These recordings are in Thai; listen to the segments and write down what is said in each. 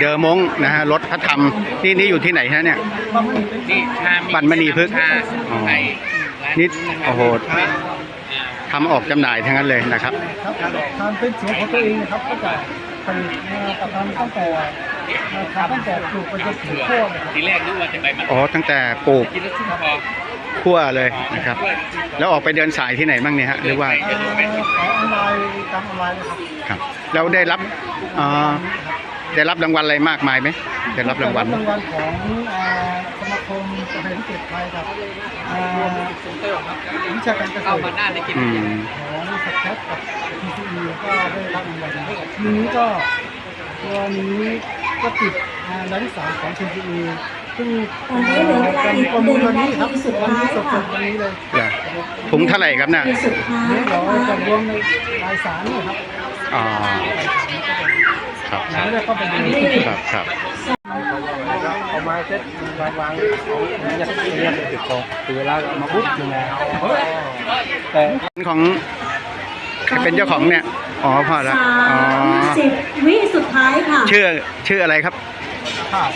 เดอมงนะฮะรถพระธรรมนี่นี่อยู่ที่ไหนฮะเนี่ยที่ชาบันมณีพฤกษ์ชาสมุนไพรนี่โอ้โหทำออกจำหน่ายทั้งนั้นเลยนะครับ ครับทานเป็นสวนของตัวเองนะครับก็จะผลิตมาประทำตั้งแต่ทำตั้งแต่ปลูกไปจนถึงเผื่อโค่นนะครับทีแรกนึกว่าจะไปมันอ๋อตั้งแต่ปลูกกินแล้วชุ่มคอคั่วเลยนะครับ แล้วออกไปเดินสายที่ไหนบ้างเนี่ยฮะหรือว่าเอ่อขายออนไลน์ตามออนไลน์เลยครับครับเราได้รับอ่า ได้รับรางวัลอะไรมากมายไหมได้รับรางวัลรางวัลของอ่าสมาคมกาแฟพิเศษไทยครับอ่าวิชาการเกษเข้าตรมาหน้าได้กินอืมของสแคทกับ TCE ก็ได้รับรางวัลทีนี้ก็ตัวนี้ก็ติดอ่าระดับที่สามของ TCE ซึ่งตอนนี้เหลือเวลาอีกประมูลวันนี้ครับหนึ่งนาทีสุดวันท้ายนี้สค่ะดๆวันนี้เลยเหรอถุงเท่าไหร่ครับน่ะคือสุดท้ายเดี๋ยวนะเราจะคะรวมในรายสารเนี่ยครับ อ๋อ ครับคยังรับไม่ได้เข้าไปดูครับครับเอามาเซ็ตวางวางเอาเนี่ยเนี่ยติดกองคือเวลามาปุ๊บยังไงแต่ของใครเป็นเจ้าของเนี่ยอ๋อพ่อแล้วสาอ๋อมสิบวิสุดท้ายค่ะชื่อชื่ออะไรครับภาพ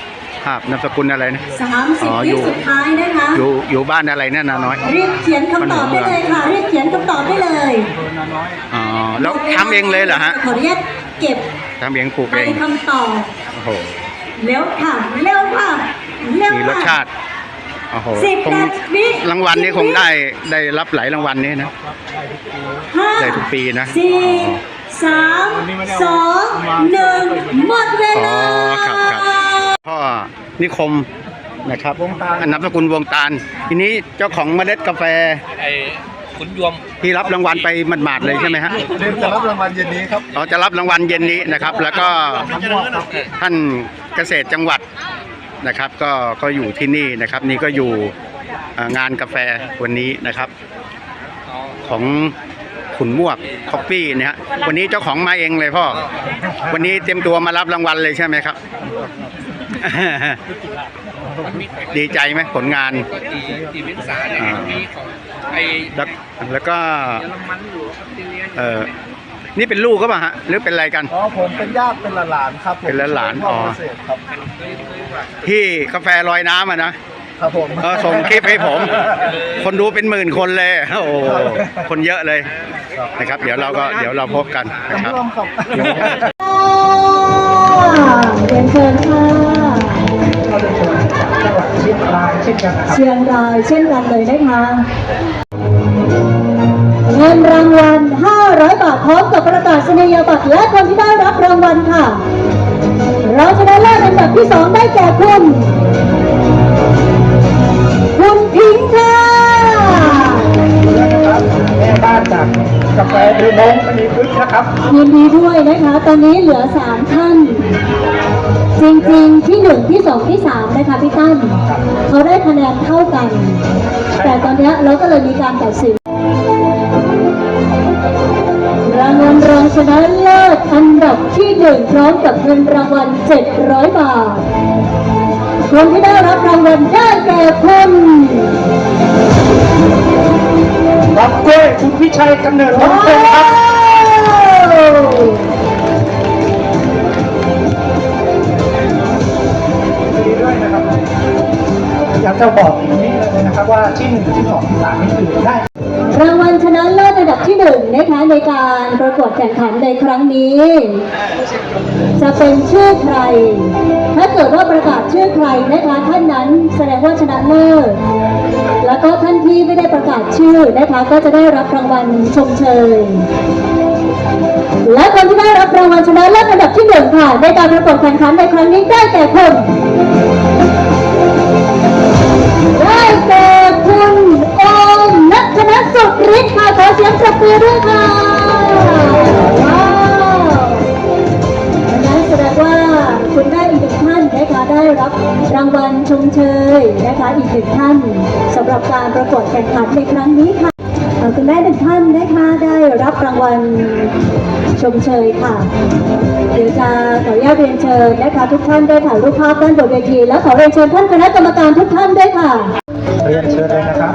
ภาพนามสกุลอะไรนะสามสิบอ๋ออวิยู่สุดท้ายนะคะอยู่อยู่บ้านอะไรเนี่ยนาน้อยเรียกเขียนคำตอบได้เลยค่ะเรียกเขียนคำตอบได้เลยโดนน้อยอ๋อแล้วทำเองเลยเหรอฮะขออนุญาตเก็บ ทำเองปลูกใบเองคำตอบโอ้โหเร็วค่ะเร็วค่ะเร็วมีรสค่ะชาติโอ้โหสิบคงนาทีรางวัลนี้คงได้ได้รับหลายรางวัลนี้นะ ห้าได้ทุกปีนะสี่สามสองหนึ่งหมดเวอ๋อลาครับครับ พ่อนิคมนะครับวงตาลนามสกุลวงตาลทีนี้เจ้าของเมล็ดกาแฟไอ้ ขุนยวมที่รับรางวัลไปหมาดๆเลยใช่ไหมฮะเดนจะรับรางวัลเย็นนี้ครับเราจะรับรางวัลเย็นนี้นะครับ แล้วก็ทั้งหมดครับท่านเกษตรจังหวัดนะครับ ก็ก็อยู่ที่นี่นะครับ นี่ก็อยู่เอ่องานกาแฟวันนี้นะครับ ของขุนมวกคอฟฟี่เนี่ยฮะวันนี้เจ้าของมาเองเลยพ่อ วันนี้เตรียมตัวมารับรางวัลเลยใช่ไหมครับ ดีใจไหมผลงานก็ตีตีวิสาเนี่ยอ่ามีของไอ้แล้วแล้วก็เยอรมันอยู่ออสเตรเลียเออนี่เป็นลูกก็ปล่ะฮะหรือเป็นอะไรกัน อ๋อผมเป็นญาติเป็นหลานๆครับผมเป็นหลานๆอ๋อ เกษตรครับที่กาแฟลอยน้ำอะนะครับผมก็ส่งคลิปให้ผม คนดูเป็นหมื่นคนเลยโอ้โหคนเยอะเลยนะครับ เดี๋ยวเราก็เดี๋ยวเราพบกันนะครับร่วมครับ เรียนเชิญค่ะจังหวัดเชียงรายเช่นกันนะครับเชียงรายเช่นกันเลยนะคะเงินรางวัล 500 บาทพร้อมกับประกาศนียบัตรและคนที่ได้รับรางวัลค่ะ เราจะได้เลิศอันดับที่ 2 ได้แก่คุณ คุณพิงค์ค่ะ แม่บ้านจากกาแฟดูมงมณีพฤกษ์นะครับ ยินดีด้วยนะคะ ตอนนี้เหลือ3ท่าน จริงๆที่1ที่2ที่3นะคะพี่ตั้นเขาได้คะแนนเท่ากัน แต่ตอนนี้เราก็เลยมีการตัดสินรางวัลรองชนะเลิศอันดับที่1พร้อมกับเงินรางวัล 700 บาท คนที่ได้รับรางวัลได้แก่คุณ รับกล้วยคุณพิชัยกำเนิดมงคลครับดีด้วยนะครับอยากจะบอกอย่างนี้เลยนะครับว่าที่หนึ่งที่สองที่สามนี่คือได้รางวัลชนะเลิศอันดับที่หนึ่งนะคะในการประกวดแข่งขันในครั้งนี้ จะเป็นชื่อใคร ถ้าเกิดว่าประกาศชื่อใครนะคะท่านนั้นแสดงว่าชนะเลิศ แล้วก็ท่านที่ไม่ได้ประกาศชื่อนะคะก็จะได้รับรางวัลชมเชย และคนที่ได้รับรางวัลชนะเลิศอันดับที่หนึ่งค่ะในการประกวดแข่งขันในครั้งนี้ได้แก่คนได้แก่คุณโอมนัทนสุขฤทธิ์ค่ะขอเสียงปรบมือด้วยค่ะ รับรางวัลชมเชยนะคะอีกหนึ่งท่านสำหรับการประกวดแข่งขันในครั้งนี้ค่ะเอ่อคุณแม่หนึ่งท่านนะคะได้รับรางวัลชมเชยค่ะ เดี๋ยวจะขออนุญาตเรียนเชิญนะคะทุกท่านได้ถ่ายรูปภาพด้านบนเวที และขอเรียนเชิญท่านคณะกรรมการทุกท่านด้วยค่ะ เรียนเชิญเลยนะครับ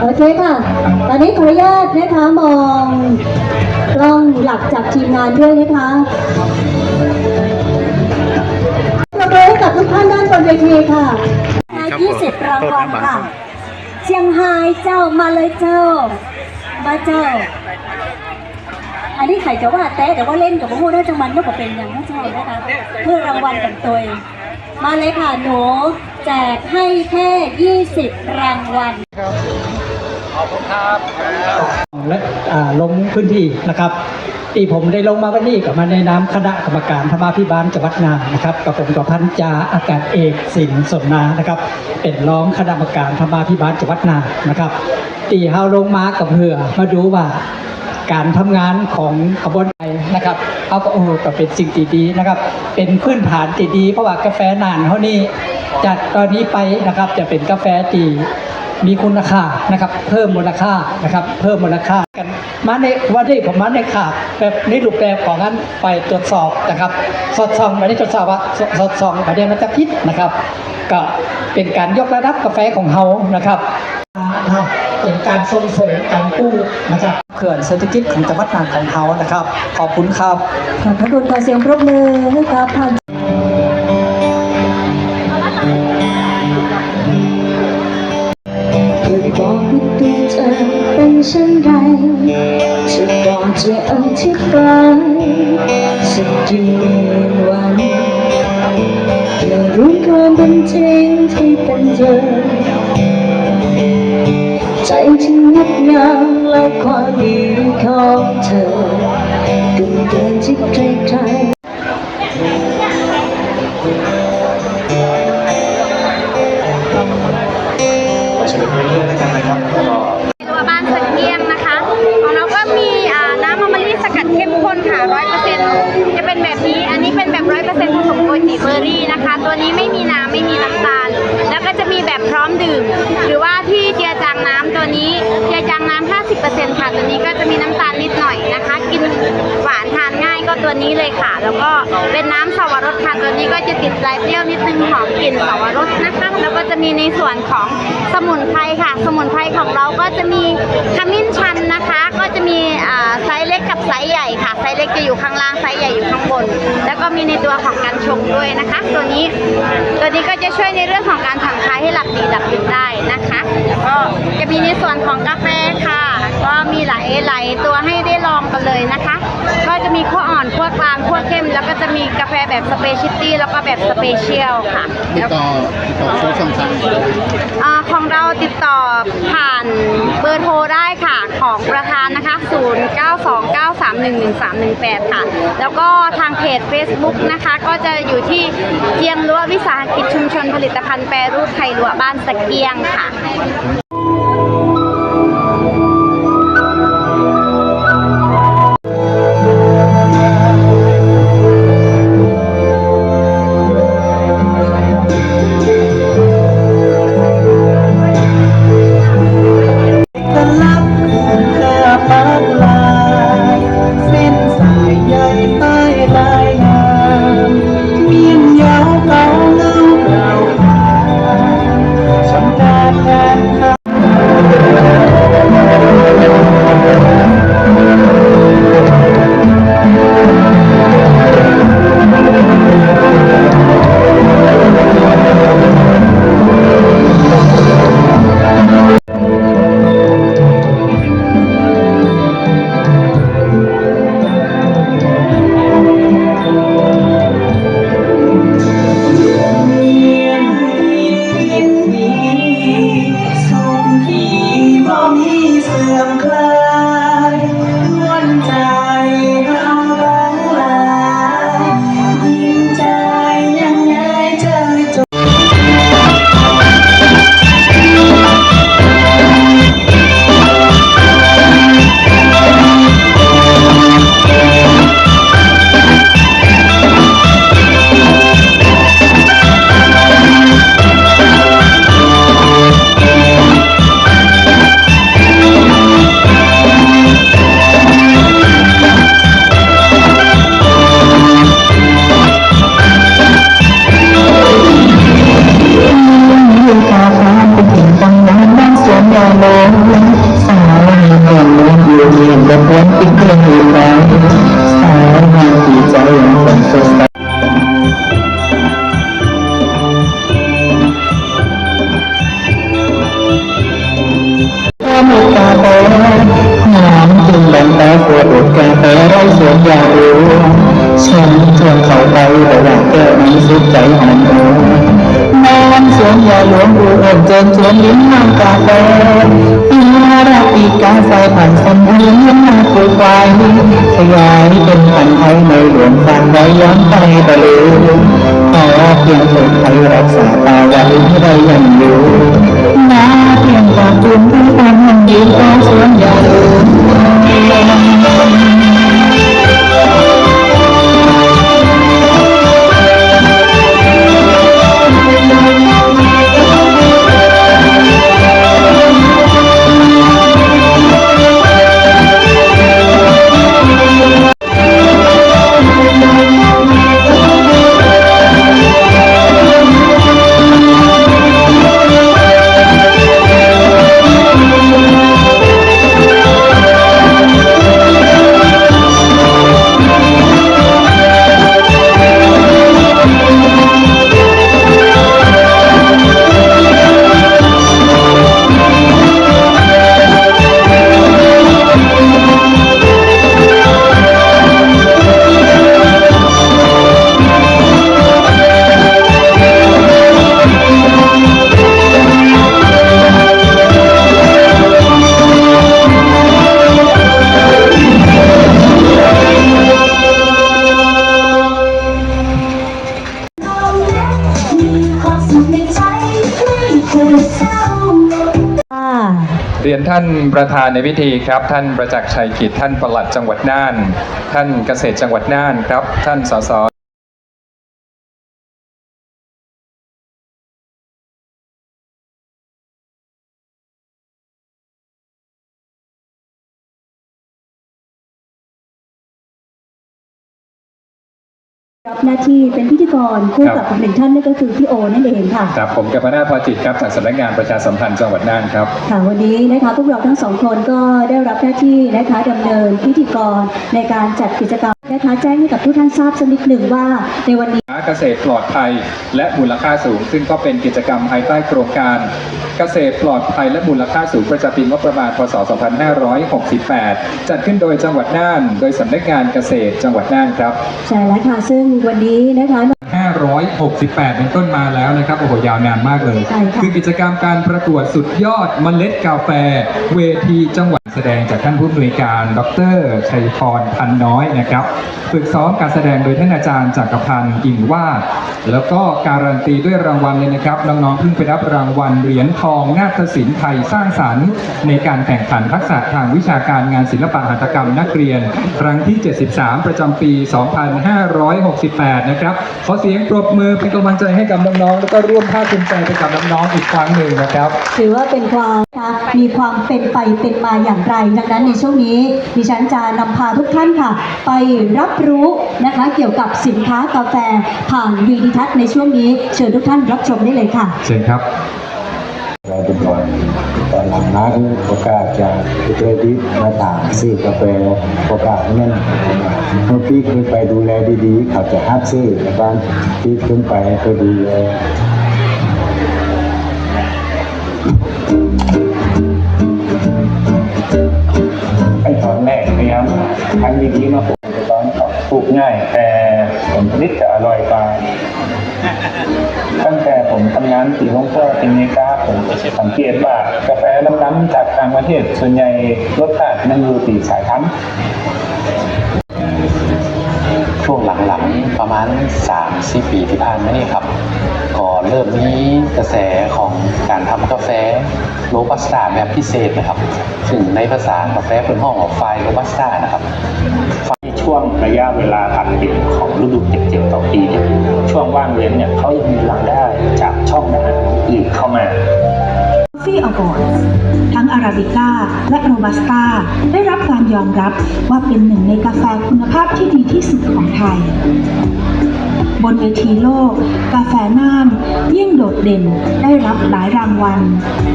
โอเคค่ะ ตอนนี้นี้ขออนุญาตนะคะมอง กล้องหลักจากทีมงานด้วยนะคะปรบมือให้กับทุกท่านด้านบนเวทีค่ะครับยี่สิบรางวัลโทษนะค่ะบางคนเชียงไฮ้เจ้ามาเลยเจ้า มาเจ้า อันนี้ใครจะว่าแต่แต่ว่าเล่นกับพวกมูน่าจังมันก็เป็นอย่างน่าชอบนะคะเพื่อรางวัลกันตัวเองมาเลยค่ะหนูแจกให้แค่ 20 รางวัล และอ่าลงพื้นที่นะครับที่ผมได้ลงมาวันนี้กับมาในนามคณะกรรมการธรรมาภิบาลจังหวัดน่านนะครับกับผมกับพันจาอากาศเอกสินสนนานะครับ เป็นรองคณะกรรมการธรรมาภิบาลจังหวัดน่านนะครับตีเฮาลงมากับเหือมาดูว่าการทำงานของขบวนการนะครับเอาก็โอ้โหก็เป็นสิ่งที่ดีนะครับ เป็นพื้นฐานที่ดีเพราะว่ากาแฟนานเท่านี้จากตอนนี้ไปนะครับจะเป็นกาแฟที่ มีคุณค่านะครับ เพิ่มมูลค่านะครับ เพิ่มมูลค่ากันมาในวันนี้ผมมาในขาดแบบนี้รูปแบบของนั้นไปตรวจสอบนะครับ สอดส่องไม่ได้ตรวจสอบว่าสสอดส่องประเด็นมันจะพิษนะครับ ก็เป็นการยกระดับกาแฟของเฮานะครับนะครับเป็นการส่งเสริมการกู้นะครับเขื่อนเศรษฐกิจของจังหวัดน่านของเขานะครับ ขอบคุณครับขอบพระคุณขอเสียงปรบมือให้กับ บอกว่าตัวเธอเป็นเช่นไรจะบอกจะอธิบายสักกี่วันเธอรู้ความเป็นจริงที่เป็นเธอใจที่งดงามและความดีของเธอเกินเนี้เลยค่ะ แล้วก็เป็นน้ำสวรสค่ะตัวนี้ก็จะติดปลายเปรี้ยวนิดนึงหอมกลิ่นสวรสนะคะแล้วก็จะมีในส่วนของสมุนไพรค่ะ สมุนไพรของเราก็จะมีขมิ้นชันนะคะ ก็จะมีอ่าไซส์เล็กกับไซส์ใหญ่ค่ะไซส์เล็กจะอยู่ข้างล่างไซส์ใหญ่อยู่ข้างบน แล้วก็มีในตัวของการชงด้วยนะคะ ตัวนี้ตัวนี้ก็จะช่วยในเรื่องของการผ่อนคลายให้หลับดีหลับตื่นได้นะคะแล้วก็จะมีในส่วนของกาแฟค่ะ ก็มีหลายหลายตัวให้ได้ลองกันเลยนะคะ ก็จะมีขั้วอ่อนขั้วกลางขั้วเข้ม แล้วก็จะมีกาแฟแบบสเปเชียลตี้แล้วก็แบบสเปเชียลค่ะติดต่อติดต่อช่องทางอ่าของเราติดต่อผ่านเบอร์โทรได้ค่ะของประธานนะคะ 0929311318 ค่ะ แล้วก็ทางเพจ Facebook นะคะ ก็จะอยู่ที่เจียงรั้ววิสาหกิจชุมชนผลิตภัณฑ์แปรรูปไทยรั้วบ้านสะเกียงค่ะระาตาไว้ เรียนท่านประธานในพิธีครับ ท่านประจักษ์ชัยกิจท่านปลัดจังหวัดน่าน ท่านเกษตรจังหวัดน่านครับ ท่านสส รับหน้าที่เป็นพิธีกรคู่ครักับบอีกหนึ่งท่านนั่นก็คือพี่โอนั่นเองค่ะ ครับผมกัปนาทพอจิตครับจากสำนักงานประชาสัมพันธ์จังหวัดน่านครับค่ะวันนี้นะคะพวกเราทั้งสองคนก็ได้รับหน้าที่นะคะดำเนินพิธีกรในการจัดกิจกรรมนะคะแจ้งให้กับทุกท่านทราบสักนิดหนึ่งว่า ในวันนี้เกษตรปลอดภัยและมูลค่าสูง ซึ่งก็เป็นกิจกรรมภายใต้โครงการ เกษตรปลอดภัยและมูลค่าสูงประจำปีงบประมาณพศ 2568 จัดขึ้นโดยจังหวัดน่าน โดยสำนักงานเกษตรจังหวัดน่านครับใช่แล้วค่ะซึ่งวันนี้นะคะ 568 เป็นต้นมาแล้วนะครับโอ้โหยาวนานมากเลย ใช่ค่ะ คือกิจกรรมการประกวดสุดยอดเมล็ดกาแฟ เวทีจังหวัดแสดงจากท่านผู้อำนวยการ ดร ชัยพรพันน้อยนะครับฝึกซ้อมการแสดงโดยท่านอาจารย์จักรพันธ์อิ่งวาดแล้วก็การันตีด้วยรางวัลเลยนะครับน้องๆเพิ่งไปรับรางวัลเหรียญทองนาฏศิลป์ไทยสร้างสรรค์ ในการแข่งขันทักษะทางวิชาการงานศิลปะหัตถกรรมนักเรียน ครั้งที่ 73 ประจำปี 2568 นะครับขอเสียงปรบมือเป็นกำลังใจให้กับน้องๆแล้วก็ร่วมภาคภูมิใจไปกับน้องๆอีกครั้งหนึ่งนะครับ ถือว่าเป็นความนะคะมีความเป็นไปเป็นมาอย่างไร ดังนั้นในช่วงนี้ดิฉันจะนำพาทุกท่านค่ะ ไปรับรู้นะคะเกี่ยวกับสินค้ากาแฟผ่านวีดิทัศน์ในช่วงนี้เชิญทุกท่านรับชมได้เลยค่ะ เชิญครับเราเป็นบอล ตอนหลังนั้นโอกาสจะไปเจอดิฟมาต่างซื้อกาแฟโอกาสนั้นเมื่อพี่ขึ้นไปดูแลดีๆ เขาจะฮับซื้อบ้านพี่ขึ้นไปก็ดูแลขั้นตอนแรกพยายามทำดีๆมาปลูกตอนปลูกง่ายแต่ผลผลิตจะอร่อยกว่าตั้งแต่ผมทำงานที่โรงพ่อที่อเมกาผมสังเกตว่ากาแฟ ล้ำๆจากต่างประเทศ ส่วนใหญ่รสชาติมันอยู่ตีสายพันธุ์ช่วงหลังๆประมาณ3-4ปีที่ผ่านมานี่ครับ ก็เริ่มมีกระแสของการทำกาแฟโรบัสต้าแบบพิเศษนะครับ ซึ่งในภาษากาแฟเป็นห้องของไฟโรบัสต้านะครับในช่วงระยะเวลาพักเดือนของฤดูเก็บเกี่ยวต่อปีเนี่ยช่วงว่างเว้นเนี่ยเขายังมีรายได้จากช่องอาหารอื่นเข้ามา Coffee Awards ทั้งอาราบิก้าและโรบัสต้าได้รับการยอมรับว่าเป็นหนึ่งในกาแฟคุณภาพที่ดีที่สุดของไทย บนเวทีโลก กาแฟน่านยิ่งโดดเด่นได้รับหลายรางวัล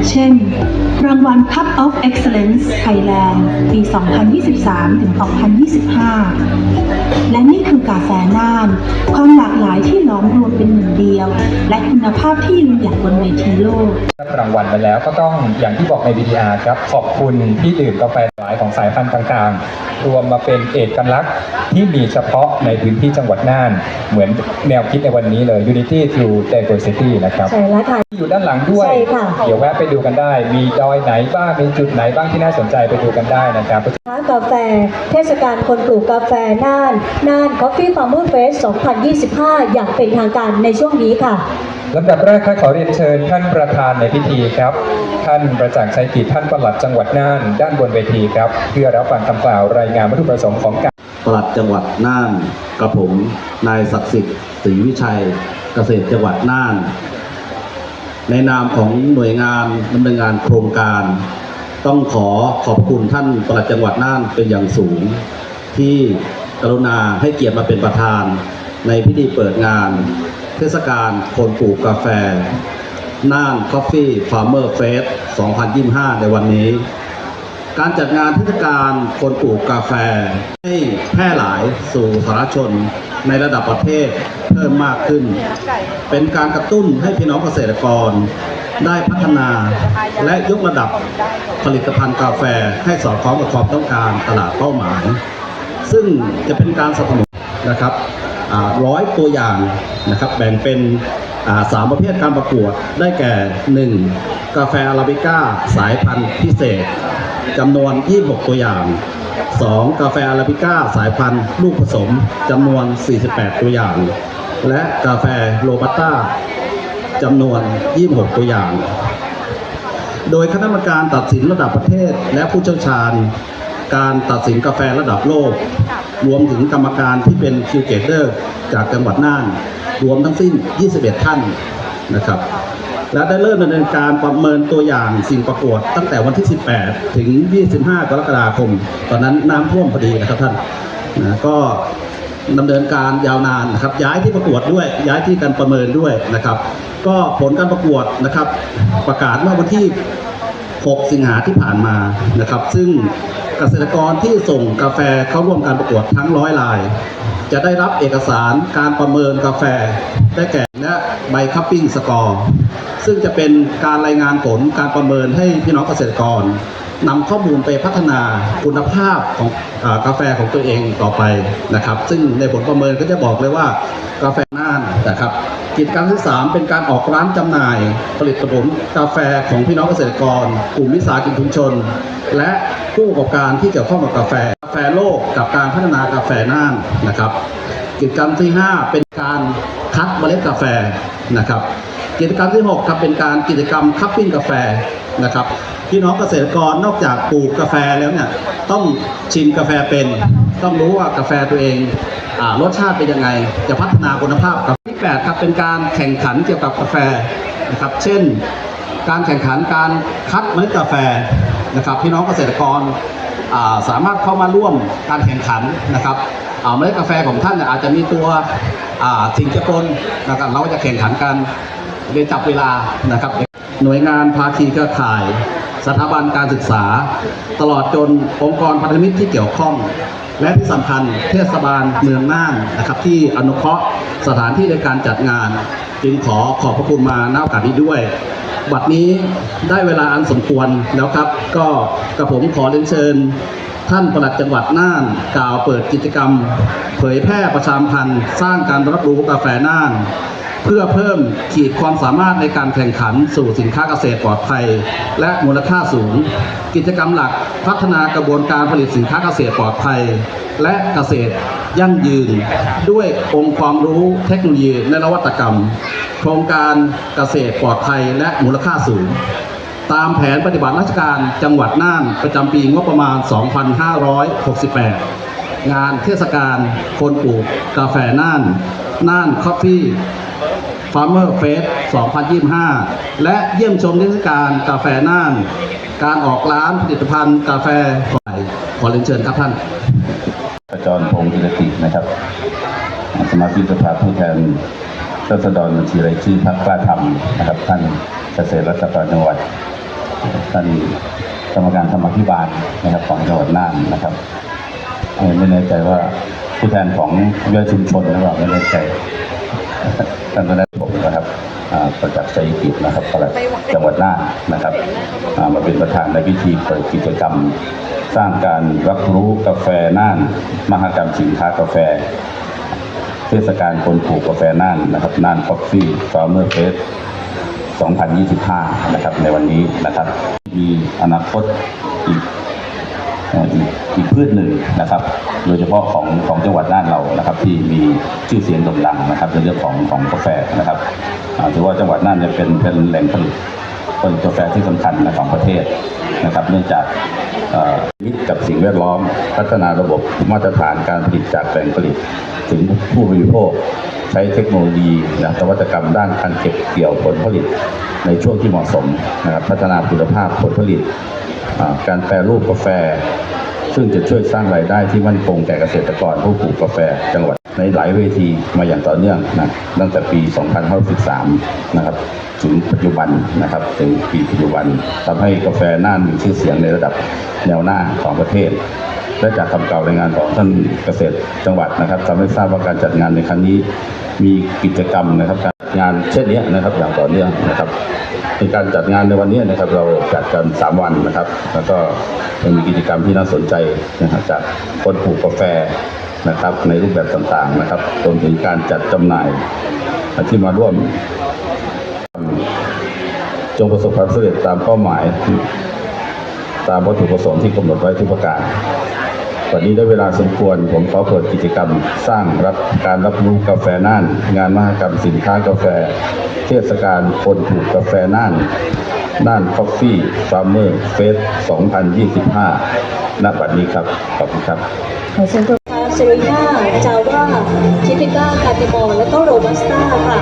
เช่น รางวัล Cup of Excellence Thailand ปี 2023-2025 และนี่คือกาแฟน่าน ความหลากหลายที่ล้อมรวมเป็นหนึ่งเดียว และคุณภาพที่ยืนหยัดบนเวทีโลก รับรางวัลไปแล้วก็ต้องอย่างที่บอกใน VDR ครับ ขอบคุณที่ดื่มกาแฟ หลายของสายพันธุ์ต่างๆ รวมมาเป็นเอกลักษณ์ที่มีเฉพาะในพื้นที่จังหวัดน่าน เหมือนแนวคิดในวันนี้เลย Unity through Diversity นะครับใช่แล้วค่ะ ที่อยู่ด้านหลังด้วย ใช่ค่ะ เดี๋ยวแวะไปดูกันได้ มีดอยไหนบ้าง มีจุดไหนบ้างที่น่าสนใจไปดูกันได้นะครับ ร้านกาแฟ เทศกาลคนปลูกกาแฟน่าน น่าน Coffee Farmer Fest 2025 อย่างเป็นทางการในช่วงนี้ค่ะ ลำดับแรกครับขอเรียนเชิญท่านประธานในพิธีครับ ท่านประจักษ์ชัยกิจท่านปลัดจังหวัดน่าน ด้านบนเวทีครับ เพื่อรับฟังคำกล่าวรายงานวัตถุประสงค์ของการปลัดจังหวัดน่านกระผมนายศักดิ์สิทธิ์ศรีวิชัยเกษตรจังหวัดน่าน ในนามของหน่วยงานดำเนินงานโครงการ ต้องขอขอบคุณท่านปลัดจังหวัดน่านเป็นอย่างสูง ที่กรุณาให้เกียรติมาเป็นประธานในพิธีเปิดงาน เทศกาลคนปลูกกาแฟ น่าน Coffee Farmer Fest 2025 ในวันนี้ การจัดงานเทศกาลคนปลูกกาแฟ ให้แพร่หลายสู่สาธารณชนในระดับประเทศเพิ่มมากขึ้น เป็นการกระตุ้นให้พี่น้องเกษตรกรได้พัฒนาและยกระดับผลิตภัณฑ์กาแฟให้สอดคล้องกับความต้องการตลาดเป้าหมาย ซึ่งจะเป็นการสนับสนุนนะครับ ร้อยตัวอย่างนะครับแบ่งเป็นสามประเภทการประกวดได้แก่ 1. กาแฟอาราบิก้าสายพันธุ์พิเศษจำนวน 26 ตัวอย่าง 2. กาแฟอาราบิก้าสายพันธุ์ลูกผสมจำนวน 48 ตัวอย่าง และกาแฟโรบัสต้าจำนวน 26 ตัวอย่าง โดยคณะกรรมการตัดสินระดับประเทศและผู้เชี่ยวชาญ การตัดสินกาแฟระดับโลก รวมถึงกรรมการที่เป็นคิวเกเตอร์จากจังหวัดน่าน รวมทั้งสิ้น 21 ท่านนะครับ และได้เริ่มดำเนินการประเมินตัวอย่างสิ่งประกวด ตั้งแต่วันที่ 18 ถึง 25 กรกฎาคม ตอนนั้นน้ำท่วมพอดีนะครับท่านนะก็ดำเนินการยาวนานนะครับ ย้ายที่ประกวดด้วยย้ายที่การประเมินด้วยนะครับ ก็ผลการประกวดนะครับ ประกาศเมื่อวันที่ 6 สิงหาที่ผ่านมานะครับ ซึ่งเกษตรกรที่ส่งกาแฟเข้าร่วมการประกวดทั้งร้อยลาย จะได้รับเอกสารการประเมินกาแฟได้แก่และใบคัพปิ้งสกอร์ซึ่งจะเป็นการรายงานผลการประเมินให้พี่น้องเกษตรกร นำข้อมูลไปพัฒนาคุณภาพของอกาแฟของตัวเองต่อไปนะครับ ซึ่งในผลประเมินก็จะบอกเลยว่ากาแฟน่านนะครับกิจกรรมที่ 3 เป็นการออกร้านจำหน่าย ผลิตผลกาแฟของพี่น้องเกษตรกร กลุ่มวิสาหกิจชุมชน และผู้ประกอบการที่เกี่ยวข้องกับกาแฟกาแฟโลกกับการพัฒนากาแฟน่านนะครับ กิจกรรมที่ 5 เป็นการคัดเมล็ดกาแฟนะครับ กิจกรรมที่6ครับเป็นการกิจกรรมคัพปิ้งกาแฟนะครับพี่น้องเกษตรกรนอกจากปลูกกาแฟแล้วเนี่ยต้องชิมกาแฟเป็น ต้องรู้ว่ากาแฟตัวเองอรสชาติเป็นยังไง จะพัฒนาคุณภาพกับที่8ครับเป็นการแข่งขันเกี่ยวกับกาแฟนะครับเช่น การแข่งขันการคัดเมล็ดกาแฟนะครับพี่น้องเกษตรกรสามารถเข้ามาร่วมการแข่งขันนะครับเมล็ดกาแฟของท่านอาจจะมีตัวสิ่งจะปนนะครับเราก็จะแข่งขันกัน เรียจับเวลานะครับ หน่วยงานภาคีเครือข่าย สถาบันการศึกษา ตลอดจนองค์กรพันธมิตรที่เกี่ยวข้อง และที่สำคัญเทศบาลเมืองน่านนะครับ ที่อนุเคราะห์สถานที่ในการจัดงาน จึงขอขอบพระคุณมาณโอกาสนี้ด้วยบัดนี้ได้เวลาอันสมควรแล้วครับ ก็กระผมขอเรียนเชิญ ท่านปลัดจังหวัดน่าน กล่าวเปิดกิจกรรม เผยแพร่ประชามพันธ์ สร้างการรับรู้กาแฟน่าน เพื่อเพิ่มขีดความสามารถในการแข่งขันสู่สินค้าเกษตรปลอดภัย และมูลค่าสูง กิจกรรมหลักพัฒนากระบวนการผลิตสินค้าเกษตรปลอดภัย และเกษตรยั่งยืน ด้วยองค์ความรู้เทคโนโลยีและนวัตกรรม โครงการเกษตรปลอดภัยและมูลค่าสูง ตามแผนปฏิบัติราชการจังหวัดน่านประจำปีงบประมาณ 2568งานเทศกาลคนปลูกกาแฟน่าน น่านคอฟฟี่ Farmer Fest 2025 และเยี่ยมชมเทศกาลกาแฟน่าน การออกร้านผลิตภัณฑ์กาแฟฝ่ายขอเรียนเชิญครับท่านประจรพงศ์กิรตินะครับ สมาชิกสภาผู้แทนรัษฎรบัญชีรายชื่อพรรคกล้าธรรมนะครับ ท่านเกษตรรัฐบาลจังหวัด ท่านกรรมการธรรมาภิบาลนะครับของจังหวัดน่านนะครับไม่แน่ใจว่าผู้แทนของย่อยชุมชนหรือเปล่าไม่แน่ใจท่านคณะผม นะครับอ่าประจักษ์ชัยกิจนะครับปลัดจังหวัดน่านนะครับอ่ามาเป็นประธานในพิธีเปิดกิจกรรม สร้างการรับรู้กาแฟน่าน มหกรรมสินค้ากาแฟ เทศกาลคนปลูกกาแฟน่านนะครับน่านคอฟฟี่ฟาร์เมอร์เฟส2025 นะครับในวันนี้นะครับ มีอนาคตอีกเอีกอีกพืชหนึ่งนะครับ โดยเฉพาะของของจังหวัดน่านเรานะครับ ที่มีชื่อเสียงโด่งดังนะครับในเรื่องของของกาแฟนะครับถือว่าจังหวัดน่านเนี่ยเป็นเป็นแหล่งผลิตผลิตกาแฟที่สำคัญนะของประเทศนะครับ เนื่องจากมิตรกับสิ่งแวดล้อม พัฒนาระบบมาตรฐานการผลิตจากแหล่งผลิต ถึงผู้บริโภคใช้เทคโนโลยีนะนวัตกรรมด้านการเก็บเกี่ยวผลผลิต ในช่วงที่เหมาะสมนะครับพัฒนาคุณภาพผลผลิต การแปรรูปกาแฟ ซึ่งจะช่วยสร้างรายได้ที่มั่นคงแก่เกษตรกรผู้ปลูกกาแฟจังหวัดในหลายเวทีมาอย่างต่อเนื่องนะตั้งแต่ปี 2513 นะครับถึงปัจจุบันนะครับถึงปีปัจจุบันทำให้กาแฟน่านมีชื่อเสียงในระดับแนวหน้าของประเทศ และจากคำกล่าวรายงานของท่านเกษตรจังหวัดนะครับทำให้ทราบว่าการจัดงานในครั้งนี้มีกิจกรรมนะครับการ งานเช่นนี้นะครับอย่างต่อเนื่องนะครับในการจัดงานในวันนี้นะครับเราจัดกัน 3 วันนะครับ แล้วก็ยังมีกิจกรรมที่น่าสนใจนะครับจากคนปลูกกาแฟนะครับในรูปแบบต่างๆนะครับรวมถึงการจัดจำหน่ายที่มาร่วม จงประสบความสำเร็จตามเป้าหมาย ตามวัตถุประสงค์ที่กำหนดไว้ทุกประการ วันนี้ได้เวลาสมควร ผมขอเปิดกิจกรรม สร้างรับการรับรู้กาแฟน่าน งานมหกรรมสินค้ากาแฟ เทศกาลคนปลูกกาแฟน่านน่านคอฟฟี่ฟาร์มเมอร์เฟส 2025 ณ บัดนี้ครับ ขอบคุณครับ ขอเชิญตัวแทนเซรีน่าจาว่าชิติก้าคาติมอลและก็โรบัสต้าค่ะ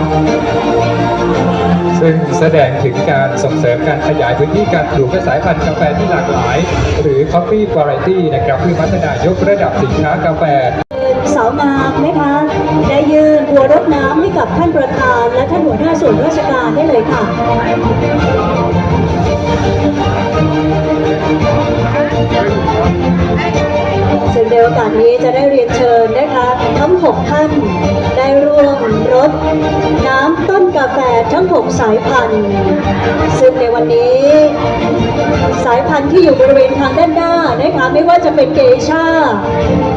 แสดงถึงการส่งเสริมการขยายพื้นที่การปลูกและสายพันธุ์กาแฟที่หลากหลาย หรือ Coffee Variety นะครับเพื่อพัฒนายกระดับสินค้ากาแฟสาวงามนะคะได้ยืนหัวรดน้ำให้กับท่านประธาน และท่านหัวหน้าส่วนราชการได้เลยค่ะซึ่งในโอกาสนี้จะได้เรียนเชิญ ทั้ง 6 ท่าน ได้ร่วมรดน้ำต้นกาแฟทั้ง 6 สายพันธุ์ ซึ่งในวันนี้ สายพันธุ์ที่อยู่บริเวณทางด้านหน้านะคะไม่ว่าจะเป็นเกชา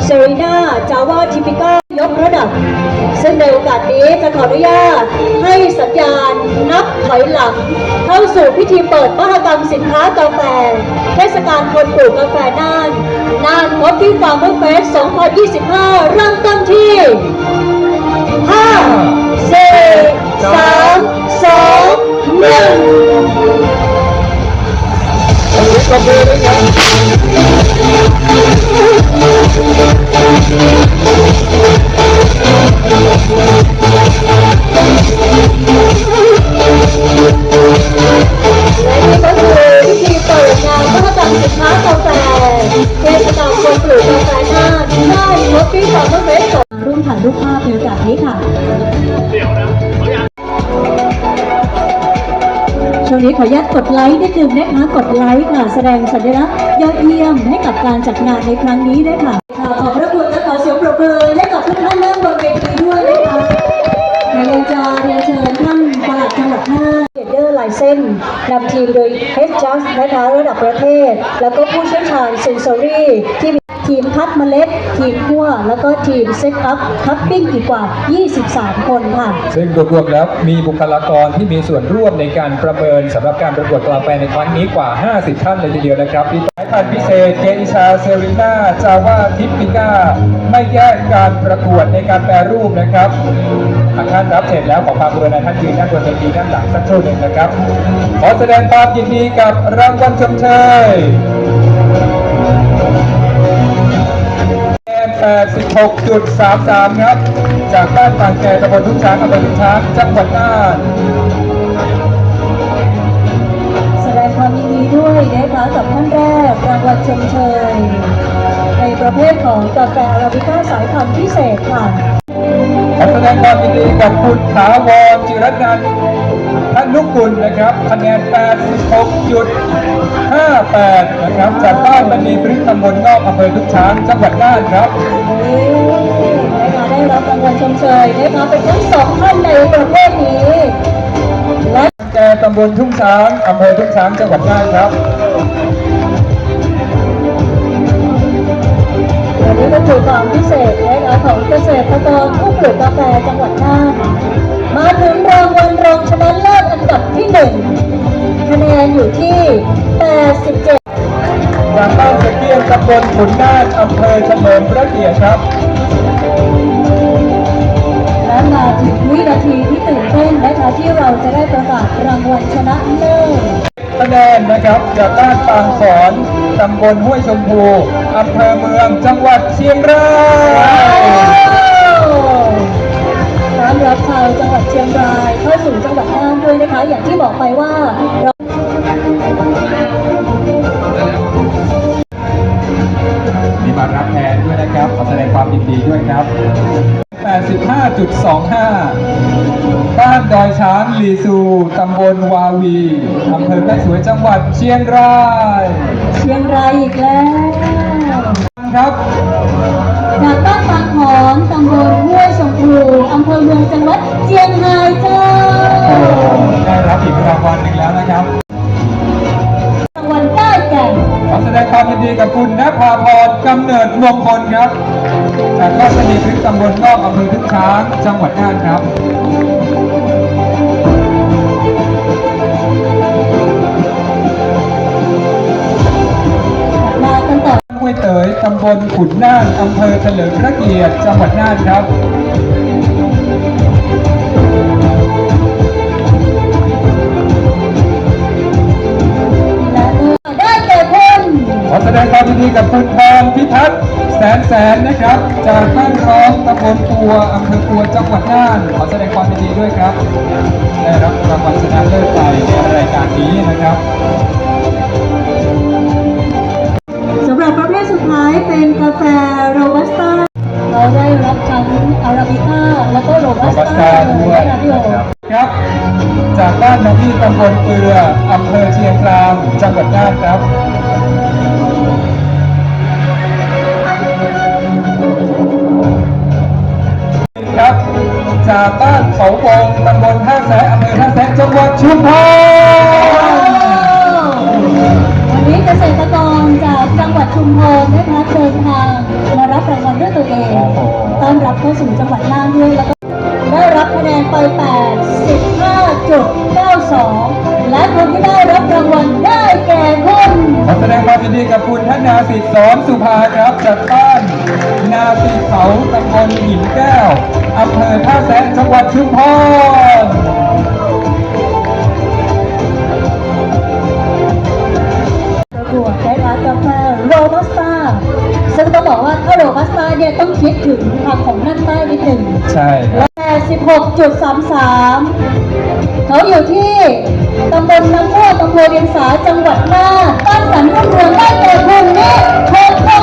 เซรีนาจาวาทิปิก้า ยกระดับ ซึ่งในโอกาสนี้จะขออนุญาตให้สัญญาณนับถอยหลัง เข้าสู่พิธีเปิดมหกรรมสินค้ากาแฟ เทศกาลคนปลูกกาแฟน่านน่านคอฟฟี่ฟาร์มเมอร์เฟส 2025 เริ่มต้นที่ 5 4 3 2 1และนี่ ก็คือพิธีเปิดงานมหกรรมสินค้ากาแฟเทศกาลคนปลูกกาแฟน่านน่านคอฟฟี่ฟาร์มเมอร์เฟสร่วมถ่ายรูปภาพในโอกาสนี้ค่ะช่วงนี้ขออนุญาตกดไลค์นิดนึงนะคะกดไลค์ค่ะ แสดงสัญลักษณ์ยอดเยี่ยมให้กับการจัดงานในครั้งนี้ด้วยค่ะค่ะขอบพระคุณและขอเสียงปรบมือ ทีมโดยเฮดจัสนะคะระดับประเทศ แล้วก็ผู้เชี่ยวชาญเซนซอรี่ที่ ทีมพัดเมล็ด ทีมคั่วแล้วก็ทีมเซ็ตอัพคัพปิ้งอีกกว่า 23 คนค่ะ ซึ่งรวมๆแล้วมีบุคลากรที่มีส่วนร่วมในการประเมินสำหรับการประกวดกลาแฟในครั้งนี้กว่า 50 ท่านเลยทีเดียวนะครับมีสายพันธุ์พิเศษเกอิชาเซรีนาจาวาทิปปิก้าไม่แยกการประกวดในการแปรรูปนะครับทางท่านรับเสร็จแล้วขอความกรุณาท่านยืนด้านบนเวทีด้านหลังสักครู่หนึ่งนะครับ ขอแสดงความยินดีกับรางวัลชมเชย 86.33 ครับ จากบ้านปางแกตำบลทุ่งช้างอำเภอทุ่งช้างจังหวัดน่านแสดงความยินดีด้วยนะคะกับท่านแรกรางวัลชมเชย ในประเภทของกาแฟอาราบิก้าสายพันธุ์พิเศษค่ะ ขอแสดงความยินดีกับคุณถาวรจิรนันท์ท่านลูกกุลนะครับคะแนน 86.58 นะครับจากบ้านมณีพฤกษ์ตำบลนอกอำเภอทุกช้างจังหวัดน่านครับนี่นะคะได้รับรางวัลชมเชยนะคะเป็นทั้งสองท่านในประเภทนี้และแกตำบลทุ่งช้างอำเภอทุ่งช้างจังหวัดน่านครับ นนี้ก็คือความพิเศษนะคะของเกษตรกรผู้ปลูกกาแฟจังหวัดน่านมาถึงรางวัลรองชนะเลิศอันดับที่หนึ่งคะแนนอยู่ที่ 87จากบ้านสะเกียงตำบลขุนน่านอำเภอเฉลิมพระเกียรติครับและมาถึงวินาทีที่ตื่นเต้นนะคะที่เราจะได้ประกาศรางวัลชนะเลิศคะแนนนะครับจากบ้านปางขอนตำบลห้วยชมพู อำเภอเมืองจังหวัดเชียงรายต้อนรับชาวจังหวัดเชียงราย เข้าสู่จังหวัดน่านด้วยนะคะ อย่างที่บอกไปว่าเรามีมารับแทนด้วยนะครับ ขอแสดงความยินดีด้วยครับ 85.25 บ้านดอยช้างลีซู ตำบลวาวี อำเภอแม่สวยจังหวัดเชียงราย เชียงรายอีกแล้ว ครับจากบ้านปางหอมตำบลห้วยชมพูอำเภอเมืองจังหวัดเชียงรายเจ้าโอ้ได้รับอีกรางวัลหนึ่งแล้วนะครับรางวัลได้แก่ขอแสดงความยินดีกับคุณนภาพรกำเนิดมงคลครับจากบ้านสนิทพฤกษ์ตำบลนอกอำเภอทุ่งช้างจังหวัดน่านครับ ตยตำบลขุนน่านอำเภอเฉลิมพระเกียรติจังหวัดน่านครับและได้แก่คุณขอแสดงความยินดีกับคุณพรพิทักษ์แสนแสนนะครับ จากบ้านร้องตำบลปัวอำเภอปัวจังหวัดน่าน ขอแสดงความยินดีด้วยครับ ได้รับรางวัลชนะเลิศไปในรายการนี้นะครับายเป็นกาแฟโรบัสต้า เราได้รับทั้งอาราบิก้าแล้วก็โรบัสต้าด้วยนะพี่โอนะครับ จากบ้านน้องพี่ตำบลเปลืออำเภอเชียงคานจังหวัดน่านครับครับจากบ้านเขาวงตำบลท่าแสอำเภอท่าแสจังหวัดชุมพร ดงความยินดีกับคุณท่านนาสิทธิ์สอนสุภาครับจากบ้าน นาสีเขาตำบลหินแก้วอำเภอท่าแสจังหวัดชุมพรประกวดได้รับกาแฟโรบัสต้าซึ่งต้องบอกว่าถ้าโรบัสต้าเนี่ยต้องคิดถึงทางของนั่นใต้นิดหนึ่งใช่ครับ และ16.33 เขาอยู่ที่ ตำบลน้ำม่วงอำเภอเวียงสาจังหวัดน่านบ้านสันรุ่งเมืองได้แก่คุณนี่คงคงตา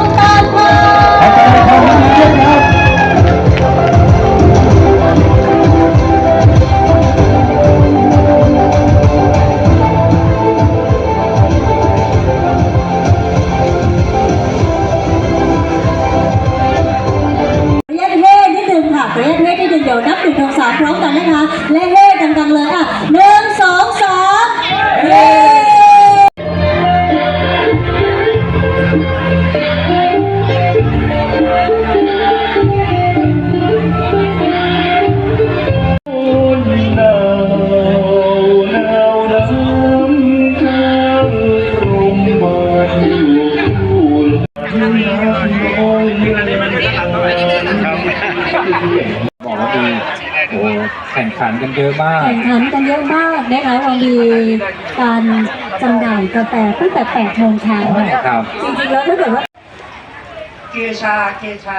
แฟตั้งแต่8โมงเช้าครับ จริงๆแล้วถ้าเกิดว่า เกชา เกชา